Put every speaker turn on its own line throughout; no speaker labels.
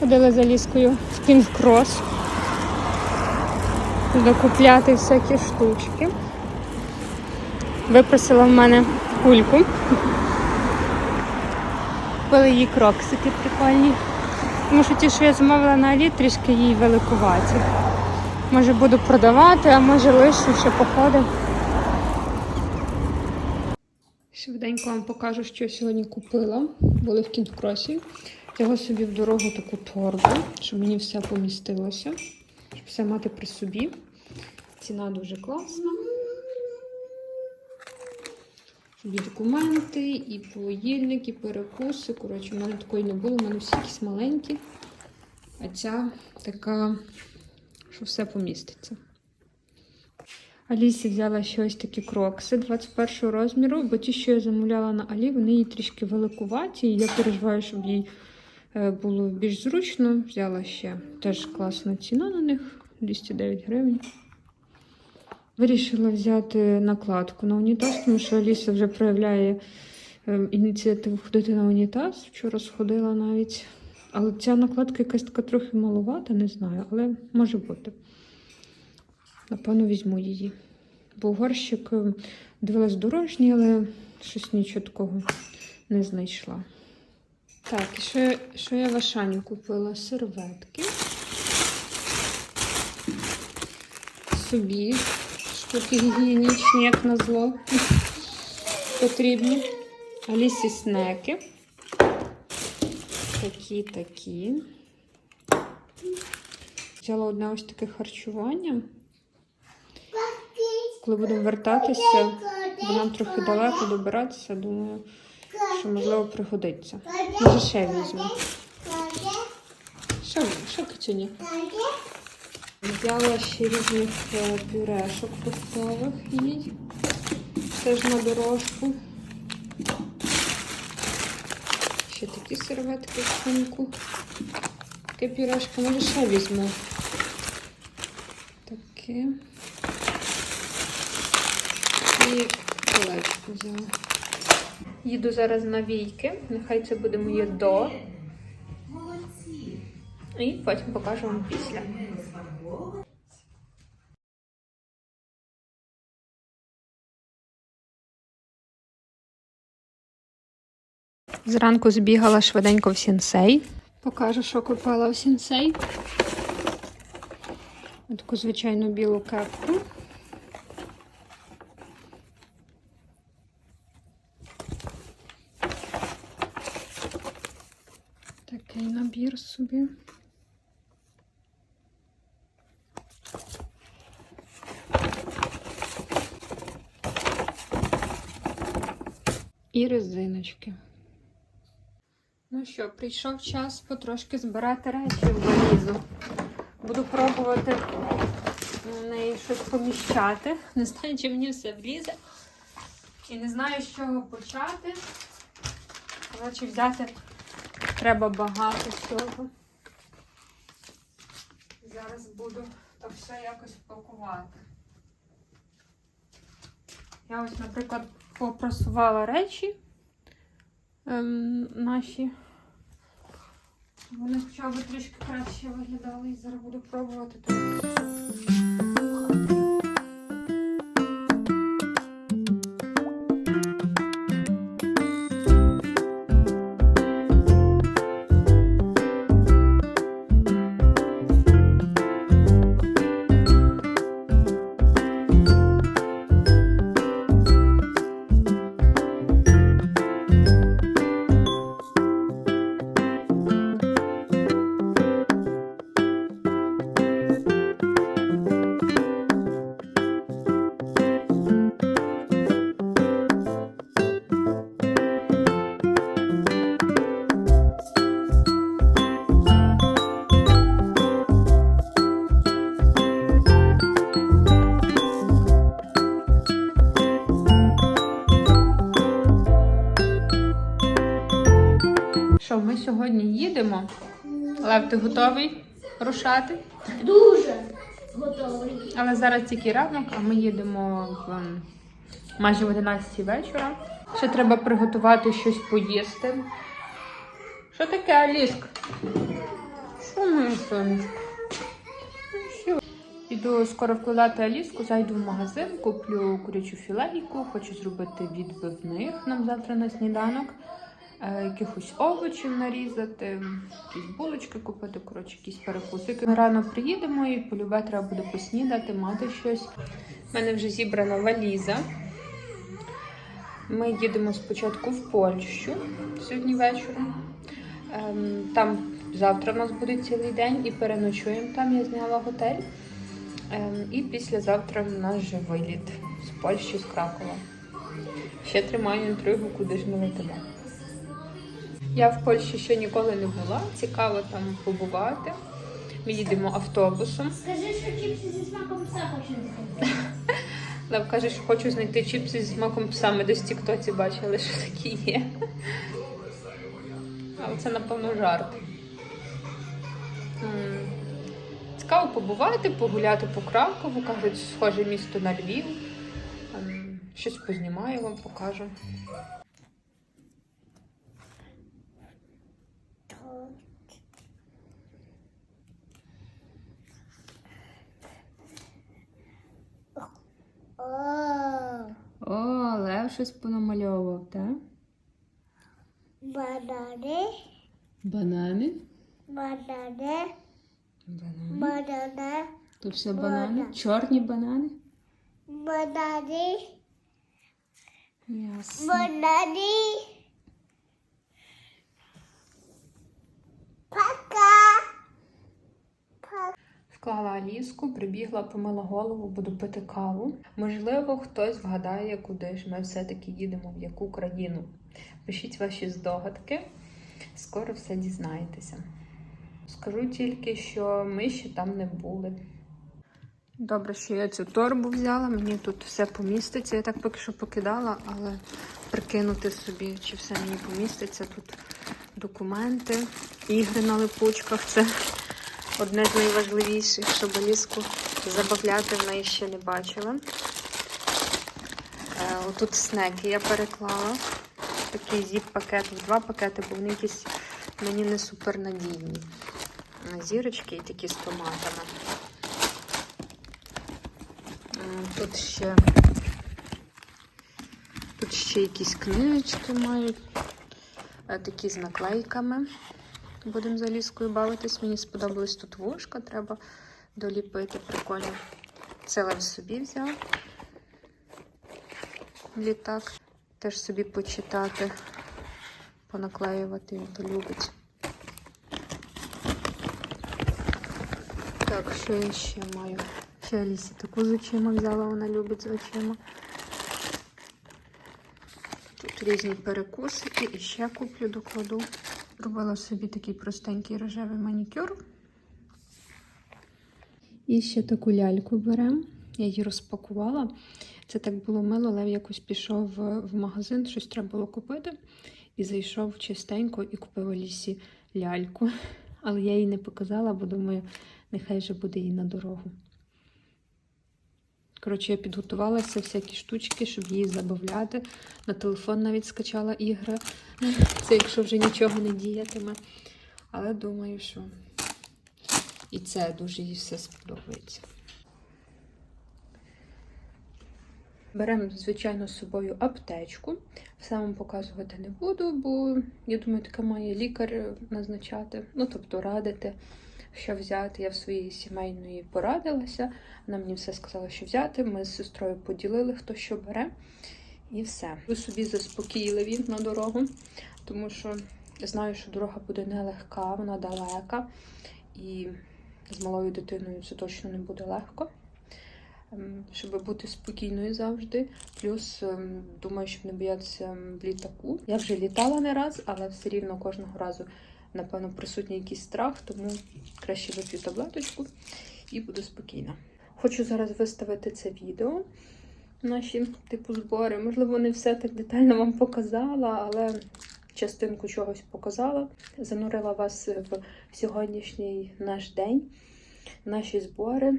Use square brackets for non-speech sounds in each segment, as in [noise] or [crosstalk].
Ходила за ліскою в кінг-крос. Докупляти всякі штучки. Випросила в мене кульку. Купили їй кроксики прикольні. Тому що ті, що я замовила на Алі, трішки їй великуваті. Може буду продавати, а може лишу, ще походи. Швиденько вам покажу, що я сьогодні купила. Були в кінткросі. Взяла собі в дорогу таку торбу, щоб мені все помістилося. Щоб все мати при собі. Ціна дуже класна. І документи, і поїльник, і перекуси. Коротше, в мене такої не було, в мене всі якісь маленькі. А ця така, що все поміститься. Алісі взяла ще ось такі крокси 21 розміру, бо ті, що я замовляла на Алі, вони їй трішки великуваті. І я переживаю, щоб їй було більш зручно. Взяла ще теж класна ціна на них 209 гривень. Вирішила взяти накладку на унітаз, тому що Аліса вже проявляє е, ініціативу ходити на унітаз. Вчора сходила навіть. Але ця накладка якась така трохи маловата, не знаю, але може бути. Напевно, візьму її. Бо горщик е, дивилась дорожній, але щось нічого такого не знайшла. Так, і що, я- що я в Ашані купила? Серветки. Собі штуки гігієнічні, як назло. Потрібні. Алісі снеки. Такі, такі. Взяла одне ось таке харчування. Коли будемо вертатися, бо нам трохи далеко добиратися, думаю, що можливо пригодиться. Може ще візьму. Що, що кицюня? Взяла ще різних е, пюрешок фруктових їй. Теж на дорожку. Ще такі серветки в сумку. Таке пюрешко, може ще візьму. Таке. І колечко взяла. Їду зараз на війки. Нехай це буде моє до. І потім покажу вам після. Зранку збігала швиденько в сінсей. Покажу, що купила в сінсей. Таку звичайну білу кепку. Такий набір собі. І резиночки. Ну що, прийшов час потрошки збирати речі в валізу. Буду пробувати в неї щось поміщати. Не знаю, чи мені все влізе. І не знаю, з чого почати. Коротше, взяти треба багато всього. Зараз буду то все якось пакувати. Я ось, наприклад, попрасувала речі ем, наші. Вони хоча б трішки краще виглядали і зараз буду пробувати. Ти готовий рушати?
Дуже готовий.
Але зараз тільки ранок, а ми їдемо в ем, майже в 11 вечора. Ще треба приготувати щось поїсти. Що таке, Аліск? Що моє сонечко? Іду скоро вкладати Аліску, зайду в магазин, куплю курячу філейку, хочу зробити відбивних нам завтра на сніданок, якихось овочів нарізати, якісь булочки купити, коротше, якісь перекуси. Ми рано приїдемо і полюбе треба буде поснідати, мати щось. У мене вже зібрана валіза. Ми їдемо спочатку в Польщу сьогодні вечором. Ем, Там завтра в нас буде цілий день і переночуємо там. Я зняла готель. Ем, І післязавтра в нас вже виліт з Польщі, з Кракова. Ще тримаю інтригу, куди ж ми летимо. Я в Польщі ще ніколи не була. Цікаво там побувати. Ми їдемо автобусом.
Скажи, що чіпси зі смаком пса хочу зробити. [laughs]
Лев каже, що хочу знайти чіпси зі смаком пса. Ми десь в тіктоці бачили, що такі є. [laughs] Але це, напевно, жарт. Цікаво побувати, погуляти по Кракову. Кажуть, схоже місто на Львів. Щось познімаю, вам покажу. О, Лев щось понамальовував, так?
Банани,
Банани.
банани,
Банани.
банани,
Тут все
банани.
банани. Чорні банани.
банани,
Ясно.
банани. Пока. Пока.
Вклала Аліску, прибігла, помила голову, буду пити каву. Можливо, хтось вгадає, куди ж ми все-таки їдемо, в яку країну. Пишіть ваші здогадки, скоро все дізнаєтеся. Скажу тільки, що ми ще там не були. Добре, що я цю торбу взяла, мені тут все поміститься. Я так поки що покидала, але прикинути собі, чи все мені поміститься. Тут документи, ігри на липучках. Це одне з найважливіших, щоб Аліску забавляти в неї ще не бачила. Е, отут снеки я переклала. Такий зіп-пакет, два пакети, бо вони якісь мені не супернадійні. Е, Зірочки і такі з томатами. Тут ще, тут ще якісь книжечки мають, е, такі з наклейками. Будемо з Аліскою бавитись. Мені сподобалось тут вушка, треба доліпити. Прикольно. Це Лев собі взяв. Літак. Теж собі почитати, понаклеювати, він то любить. Так, що я ще маю? Ще Алісі таку з очима взяла, вона любить з очима. Тут різні перекусики і ще куплю, докладу. Зробила собі такий простенький рожевий манікюр. І ще таку ляльку беремо. Я її розпакувала. Це так було мило, Лев якось пішов в магазин, щось треба було купити. І зайшов чистенько і купив Алісі ляльку. Але я їй не показала, бо думаю, нехай же буде їй на дорогу. Коротше, я підготувалася всякі штучки, щоб її забавляти. На телефон навіть скачала ігри. Це якщо вже нічого не діятиме. Але думаю, що і це дуже їй все сподобається. Беремо, звичайно, з собою аптечку. Все вам показувати не буду, бо я думаю, таке має лікар назначати, ну тобто радити, що взяти. Я в своїй сімейної порадилася. Вона мені все сказала, що взяти. Ми з сестрою поділили, хто що бере. І все. Ви собі заспокійливі на дорогу, тому що знаю, що дорога буде нелегка, вона далека. І з малою дитиною це точно не буде легко. Ем, Щоб бути спокійною завжди. Плюс ем, думаю, щоб не боятися в літаку. Я вже літала не раз, але все рівно кожного разу, напевно, присутній якийсь страх, тому краще вип'ю таблеточку і буду спокійна. Хочу зараз виставити це відео. Наші типу збори. Можливо, не все так детально вам показала, але частинку чогось показала. Занурила вас в сьогоднішній наш день, наші збори.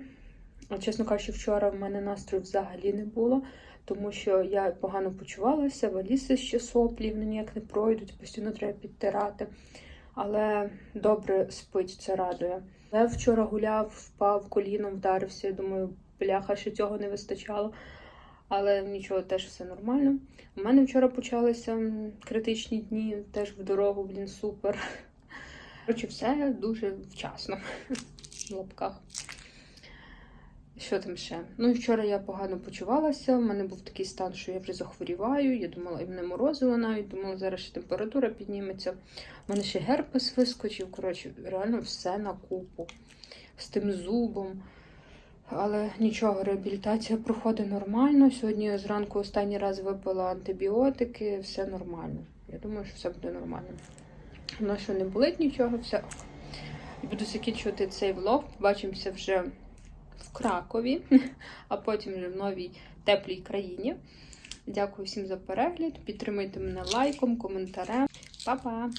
Чесно кажучи, вчора в мене настрою взагалі не було, тому що я погано почувалася, валіси ще соплі, вони ніяк не пройдуть, постійно треба підтирати. Але добре спить, це радує. Я вчора гуляв, впав, коліном вдарився. Я думаю, бляха, ще цього не вистачало. Але нічого, теж все нормально. У мене вчора почалися критичні дні, теж в дорогу, блін, супер. Коротше, все дуже вчасно. [laughs] В лапках. Що там ще? Ну, і вчора я погано почувалася. У мене був такий стан, що я вже захворіваю. Я думала, і мене морозило навіть, думала, зараз ще температура підніметься. У мене ще герпес вискочив. Коротше, реально все на купу. З тим зубом. Але нічого, реабілітація проходить нормально. Сьогодні зранку останній раз випила антибіотики, все нормально. Я думаю, що все буде нормально. Воно що не болить нічого, все. Буду закінчувати цей влог. Побачимося вже в Кракові, а потім в новій теплій країні. Дякую всім за перегляд. Підтримайте мене лайком, коментарем. Па-па!